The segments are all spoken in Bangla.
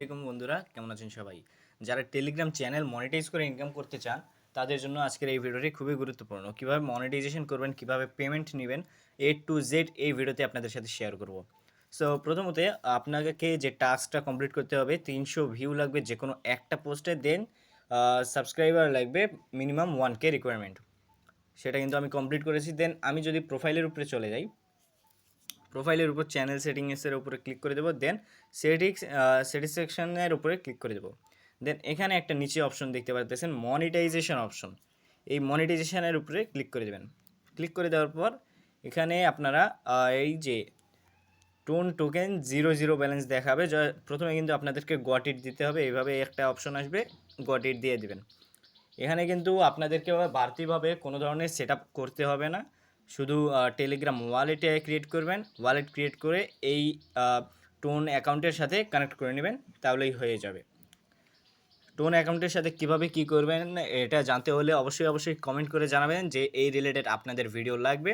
আসসালামাইকুম বন্ধুরা, কেমন আছেন সবাই? যারা টেলিগ্রাম চ্যানেল মনিটাইজ করে ইনকাম করতে চান, তাদের জন্য আজকের এই ভিডিওটি খুবই গুরুত্বপূর্ণ। কীভাবে মনিটাইজেশন করবেন, কীভাবে পেমেন্ট নেবেন এ টু জেড এই ভিডিওতে আপনাদের সাথে শেয়ার করব। সো প্রথমত আপনাকে যে টাস্কটা কমপ্লিট করতে হবে, তিনশো ভিউ লাগবে যে কোনো একটা পোস্টে দেন সাবস্ক্রাইবার লাগবে মিনিমাম ওয়ান কে রিকোয়ারমেন্ট সেটা কিন্তু আমি কমপ্লিট করেছি দেন আমি যদি প্রোফাইলের উপরে চলে যাই প্রোফাইলের উপর চ্যানেল সেটিংসের উপরে ক্লিক করে দেবো দেন সেটিংস স্যাটিসফ্যাকশনের উপরে ক্লিক করে দেবো। দেন এখানে একটা নিচে অপশন দেখতে পাচ্ছেন মনিটাইজেশন অপশন এই মনিটাইজেশনের উপরে ক্লিক করে দেবেন। ক্লিক করে দেওয়ার পর এখানে আপনারা এই যে TON token zero zero balance দেখাবে প্রথমে কিন্তু আপনাদেরকে গট ইট দিতে হবে, এইভাবে একটা অপশন আসবে গট ইট দিয়ে দিবেন। এখানে কিন্তু আপনাদেরকে বাড়তিভাবে কোনো ধরনের সেট করতে হবে না। শুধু টেলিগ্রাম ওয়ালেটে ক্রিয়েট করবেন ওয়ালেট ক্রিয়েট করে এই টোন অ্যাকাউন্টের সাথে কানেক্ট করে নেবেন, তাহলেই হয়ে যাবে। টোন অ্যাকাউন্টের সাথে কীভাবে কি করবেন, এটা জানতে হলে অবশ্যই অবশ্যই কমেন্ট করে জানাবেন যে এই রিলেটেড আপনাদের ভিডিও লাগবে।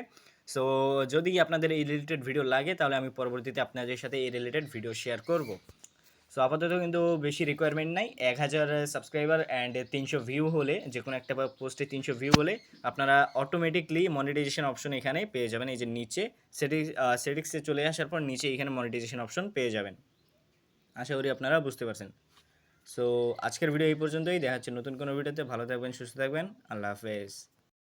সো যদি আপনাদের এই রিলেটেড ভিডিও লাগে, তাহলে আমি পরবর্তীতে আপনাদের সাথে এই রিলেটেড ভিডিও শেয়ার করব। সো আপাতত কিন্তু বেশি রিকোয়ারমেন্ট নাই। এক হাজার সাবস্ক্রাইবার অ্যান্ড তিনশো ভিউ হলে যে কোনো একটা পোস্টে তিনশো ভিউ হলে, আপনারা অটোমেটিকলি মনিটাইজেশন অপশন এখানে পেয়ে যাবেন। এই যে নিচে সেটিংস সেটিংসে চলে আসার পর নিচে এখানে মনিটাইজেশন অপশন পেয়ে যাবেন। আশা করি আপনারা বুঝতে পারছেন। সো আজকের ভিডিও এই পর্যন্তই। দেখা হচ্ছে নতুন কোনো ভিডিওতে ভালো থাকবেন, সুস্থ থাকবেন। আল্লাহ হাফেজ।